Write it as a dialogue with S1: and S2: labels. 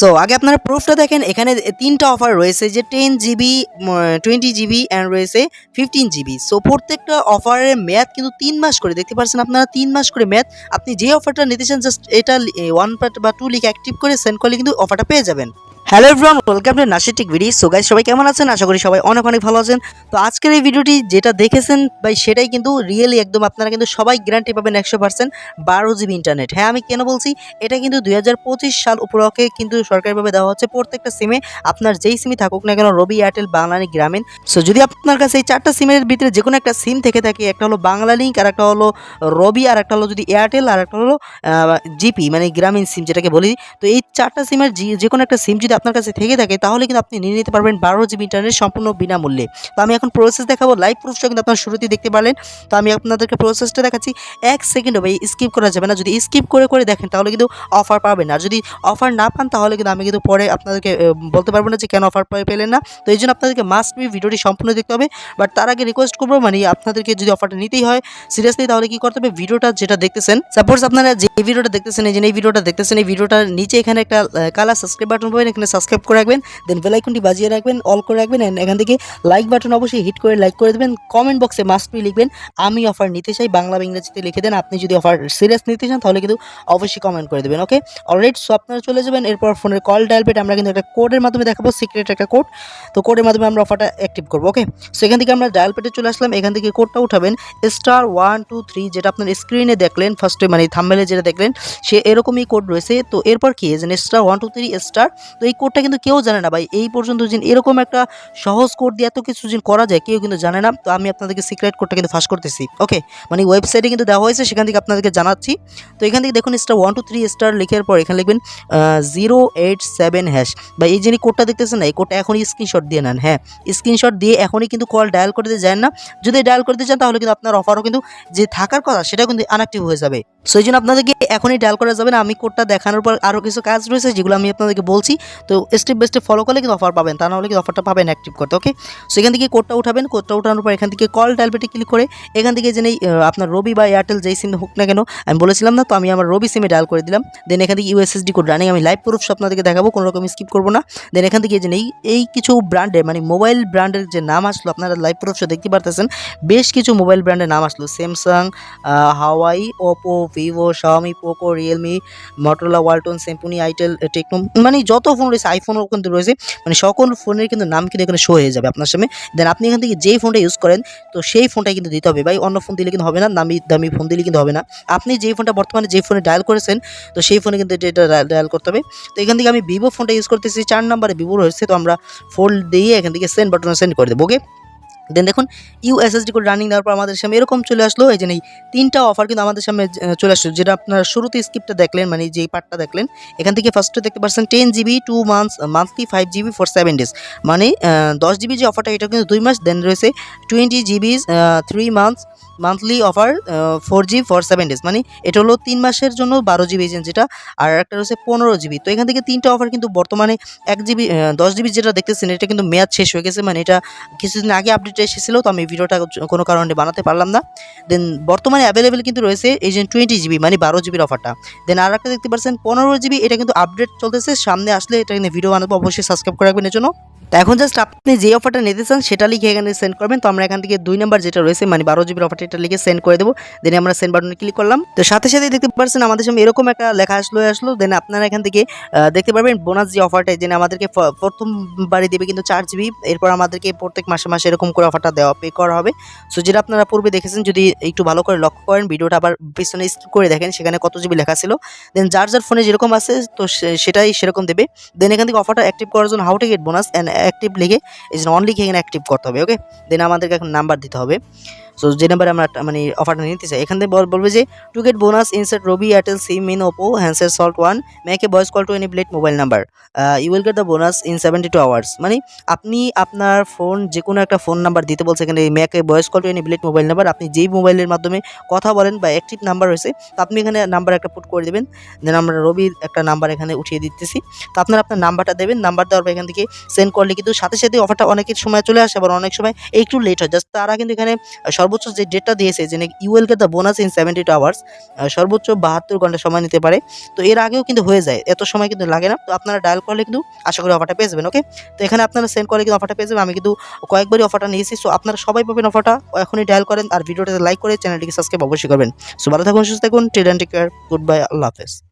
S1: So আগে আপনারা প্রুফটা দেখেন, এখানে তিনটা অফার রয়েছে, যে ten GB twenty GB and রয়েছে ফিফটিন জিবি সো প্রত্যেকটা অফারের মেয়াদ কিন্তু তিন মাস করে, দেখতে পাচ্ছেন আপনারা তিন মাস করে মেয়াদ আপনি যে অফারটা নিতে চান জাস্ট এটা ওয়ান বা টু লিখে অ্যাক্টিভ করে সেন্ড করলে কিন্তু অফারটা পেয়ে যাবেন। হ্যালো এভরিওয়ান ওয়েলকাম টু নাসিটিক ভিডিও সো গাইস সবাই কেমন আছেন? আশা করি সবাই অনেক অনেক ভালো আছেন। তো আজকের এই ভিডিওটি যেটা দেখেছেন ভাই, সেটাই কিন্তু রিয়েলি একদম আপনারা কিন্তু সবাই গ্যারান্টি পাবেন একশো পার্সেন্ট বারো জিবি ইন্টারনেট হ্যাঁ আমি কেন বলছি? এটা কিন্তু দু হাজার পঁচিশ সাল উপলক্ষে কিন্তু সরকারিভাবে দেওয়া হচ্ছে। প্রত্যেকটা সিমে আপনার যেই সিমই থাকুক না কেন রবি এয়ারটেল বাংলানি গ্রামীণ সো যদি আপনার কাছে এই চারটা সিমের ভিতরে যে কোনো একটা সিম থেকে থাকে, একটা হলো বাংলা লিঙ্ক আর একটা হলো রবি আর একটা হলো যদি এয়ারটেল আর একটা হলো জিপি মানে গ্রামীণ সিম যেটাকে বলি। তো এই চারটা সিমের যে যে কোনো একটা সিম যদি আপনার কাছে থেকে থাকে, তাহলে কিন্তু আপনি নিয়ে নিতে পারবেন বারো জিবি ইন্টারনেট সম্পূর্ণ বিনামূল্যে। তো আমি এখন প্রসেস দেখাবো লাইভ প্রুফটা কিন্তু আপনার শুরুতেই দেখতে পারলেন। তো আমি আপনাদেরকে প্রসেসটা দেখাচ্ছি, এক সেকেন্ড ভাই স্কিপ করা যাবে না। যদি স্কিপ করে করে দেখেন, তাহলে কিন্তু অফার পাবেন। আর যদি অফার না পান, তাহলে কিন্তু আমি কিন্তু পরে আপনাদেরকে বলতে পারব না যে কেন অফার পেলেন না। তো এই জন্য আপনাদেরকে মাস্ট বি ভিডিওটি সম্পূর্ণ দেখতে হবে। বাট তার আগে রিকোয়েস্ট করব মানে আপনাদেরকে যদি অফারটা নিতেই হয় সিরিয়াসলি তাহলে কি করতে হবে? ভিডিওটা যেটা দেখতেছেন সাপোজ আপনারা যে ভিডিওটা দেখতেছেন, এই যে এই ভিডিওটা দেখতেছেন, এই ভিডিওটার নিচে এখানে একটা কালার সাবস্ক্রাইব বাটন পাবেন এখানে সাবস্ক্রাইব করে রাখবেন দেন বেল আইকনটি বাজিয়ে রাখবেন অল করে রাখবেন, and এখান থেকে লাইক বাটন অবশ্যই হিট করে লাইক করে দেবেন। কমেন্ট বক্সে মাস্ট লিখবেন, আমি অফার নিতে চাই বাংলা ইংরেজিতে লিখে দেন। আপনি যদি অফার সিরিয়াস নিতে চান, তাহলে কিন্তু অবশ্যই কমেন্ট করে দেবেন ওকে অলরেডি সো আপনারা চলে যাবেন, এরপর ফোনের কল ডায়াল আমরা কিন্তু একটা কোডের মাধ্যমে দেখাবো সিক্রেট একটা কোড তো কোডের মাধ্যমে আমরা অফারটা অ্যাক্টিভ করব ওকে সো এখান থেকে আমরা ডায়াল পেটে চলে আসলাম, এখান থেকে কোডটা উঠাবেন স্টার ওয়ান টু থ্রি যেটা আপনার স্ক্রিনে দেখলেন ফার্স্টে মানে থাম্বেলে যেটা দেখলেন, সে এরকমই কোড রয়েছে। তো এরপর কি? যে star one two three star তো এই কোডটা কিন্তু কেউ জানে না ভাই। এই পর্যন্ত যে এরকম একটা সহজ কোড দিয়ে এত কিছু যে করা যায়, কেউ কিন্তু জানে না। তো আমি আপনাদেরকে সিক্রেট কোডটা কিন্তু ফাঁস করতেছি। ওকে মানে ওয়েবসাইটে কিন্তু দেওয়া হয়েছে, সেখান থেকে আপনাদেরকে জানাচ্ছি। তো এখান থেকে দেখুন star one two three star লিখার পর এখানে লিখবেন জিরো এইট সেভেন হ্যাশ বা এই যে কোডটা দেখতেছেন না, এই কোডটা এখনই স্ক্রিনশট দিয়ে নেন হ্যাঁ। স্ক্রিনশট দিয়ে এখনই কিন্তু কল ডায়াল করতে যায় না। যদি ডায়াল করতে চান তাহলে কিন্তু আপনার অফারও কিন্তু যে থাকার কথা সেটা কিন্তু আনঅ্যাক্টিভ হয়ে যাবে। সো এই জন্য আপনাদেরকে এখনই ডায়াল করা যাবে না। আমি কোডটা দেখানোর পর আরও কিছু কাজ রয়েছে, যেগুলো আমি আপনাদেরকে বলছি। তো স্টেপ বাই স্টেপ ফলো করলে কিন্তু অফার পাবেন। তা নাহলে কিন্তু অফারটা পাবেন অ্যাক্টিভ করতে ওকে সো এখান থেকে কোডটা উঠাবেন। কোডটা উঠানোর পর এখান থেকে কল ডায়াল বেটে ক্লিক করে এখান থেকে যে নেই, আপনার রবি বা এয়ারটেল যেই সিম হোক না কেন আমি বলেছিলাম না তো আমি আমার রবি সিমে ডায়াল করে দিলাম। দেন এখান থেকে ইউএসএসডি কোড রানিং আমি লাইভ প্রুফ আপনাদেরকে দেখাবো কোনো রকম স্কিপ করব না। দেন এখান থেকে যে নেই এই কিছু ব্র্যান্ডের মানে মোবাইল ব্র্যান্ডের যে নাম আসলো আপনারা লাইভ প্রুফটা দেখতে পারতেছেন বেশ কিছু মোবাইল ব্র্যান্ডের নাম আসলো। Samsung Huawei Oppo Vivo Xiaomi Poco Realme Motorola Walton স্যাম্পুনি itel Tecno মানে যত ফোন রয়েছে আইফোনও কিন্তু রয়েছে। মানে সকল ফোনের কিন্তু নাম কিন্তু এখানে শো হয়ে যাবে আপনার সামনে। দেন আপনি এখান থেকে যেই ফোনটা ইউজ করেন, তো সেই ফোনটাই কিন্তু দিতে হবে। ভাই, অন্য ফোন দিলে কিন্তু হবে না, দামি দামি ফোন দিলে কিন্তু হবে না। আপনি যেই ফোনটা বর্তমানে যেই ফোনে ডায়াল করেছেন, তো সেই ফোনে কিন্তু এটা ডায়াল করতে হবে। তো এখান থেকে আমি ভিভো ফোনটা ইউজ করতেছি, চার নাম্বারে ভিভো রয়েছে, তো আমরা ফোল্ড দিয়ে এখান থেকে সেন্ড বাটনে সেন্ড করে দেবো ওকে দেন দেখুন ইউএসএসডি কোড রানিং দেওয়ার পর আমাদের সামনে এরকম চলে আসলো, এই যে এই তিনটা অফার কিন্তু আমাদের সামনে চলে আসলো, যেটা আপনার শুরুতে স্কিপটা দেখলেন মানে যেই পার্টটা দেখলেন, এখান থেকে ফার্স্টে দেখতে পাচ্ছেন ten GB two months monthly five GB for seven days মানে দশ জিবি যে অফারটা এটা কিন্তু দুই মাস দেন রয়েছে twenty GB three months monthly offer four G for seven days মানে এটা হলো তিন মাসের জন্য বারো জিবি এজেন্ট যেটা, আর একটা রয়েছে পনেরো জিবি তো এখান থেকে তিনটা অফার কিন্তু বর্তমানে এক জিবি দশ জিবি যেটা দেখতেছেন, এটা কিন্তু মেয়াদ শেষ হয়ে গেছে। মানে এটা কিছুদিন আগে আপডেট এসেছিল, তো আমি ভিডিওটা কোনো কারণে বানাতে পারলাম না। দেন বর্তমানে অ্যাভেলেবেল কিন্তু রয়েছে যে টোয়েন্টি জিবি মানে বারো জিবির অফারটা দেন আর একটা দেখতে পাচ্ছেন, পনেরো জিবি এটা কিন্তু আপডেট চলতেছে। সামনে আসলে এটা কিন্তু ভিডিও বানাবো, অবশ্যই সাবস্ক্রাইব করে রাখবেন, এর জন্য। তো এখন জাস্ট আপনি যে অফারটা নিতে চান, সেটা লিখে এখানে সেন্ড করবেন। তো আমরা এখান থেকে দুই নাম্বার যেটা রয়েছে মানে বারো জিবির অফারটা এটা লিখে সেন্ড করে দেবো। দেন আমরা সেন্ড বাটনে ক্লিক করলাম। তো সাথে সাথে দেখতে পাচ্ছেন আমাদের সামনে এরকম একটা লেখা আসলো আসলো। দেন আপনারা এখান থেকে দেখতে পারবেন বোনাস যে অফারটা যেন আমাদেরকে ফ- প্রথমবারই দেবে কিন্তু চার জিবি এরপর আমাদেরকে প্রত্যেক মাসে মাসে এরকম করে অফারটা দেওয়া পে করা হবে। সো যেটা আপনারা পূর্বে দেখেছেন, যদি একটু ভালো করে লক্ষ্য করেন, ভিডিওটা আবার পিছনে স্কিপ করে দেখেন, সেখানে কত জিবি লেখা ছিল। দেন যার যার ফোনে যেরকম আছে, তো সেটাই সেরকম দেবে। দেন এখান থেকে অফারটা অ্যাক্টিভ করার জন্য how to get bonus and active লিখে এই যে অনলি এখানে অ্যাক্টিভ করতে হবে ওকে দেন আমাদেরকে এখন নাম্বার দিতে হবে। সো যে নাম্বারে মানে অফারটা নিতে চাই। এখান থেকে বলবে যে to get bonus insert Robi Airtel SIM in Oppo হ্যান্সের salt one a voice call to any plate mobile number you will get the bonus in seventy two hours মানে আপনি আপনার ফোন যে কোনো একটা ফোন নাম্বার দিতে বলছে এখানে make a voice call to any plate mobile number আপনি যেই মোবাইলের মাধ্যমে কথা বলেন বা অ্যাক্টিভ নাম্বার রয়েছে, তো আপনি এখানে নাম্বার একটা পুট করে দেবেন। দেন আমরা রবির একটা নাম্বার এখানে উঠিয়ে দিতেছি। তো আপনারা আপনার নাম্বারটা দেবেন নাম্বার দেওয়ার পর এখান থেকে সেন্ড করলে কিন্তু সাথে সাথে অফারটা অনেকের সময় চলে আসে, আবার অনেক সময় একটু লেট হয়। জাস্ট তারা কিন্তু এখানে সর্বোচ্চ যে ডেটটা দিয়েছে যে নাকি ইউএলকে the bonus in seventy two hours সর্বোচ্চ বাহাত্তর ঘণ্টা সময় নিতে পারে। তো এর আগেও কিন্তু হয়ে যায়, এত সময় কিন্তু লাগে না। তো আপনারা ডায়াল করলে কিন্তু আশা করি অফারটা পেয়ে যাবেন ওকে তো এখানে আপনারা সেন্ড করলে কিন্তু অফারটা পেয়ে যাবেন। আমি কিন্তু কয়েকবারই অফারটা নিয়েছি সো আপনারা সবাই পাবেন অফারটা এখনই ডায়াল করেন আর ভিডিওটাতে লাইক করে চ্যানেলটিকে সাবস্ক্রাইব অবশ্যই করবেন। সো ভালো থাকুন, সুস্থ থাকুন টেড and take care goodbye আল্লাহ হাফেজ।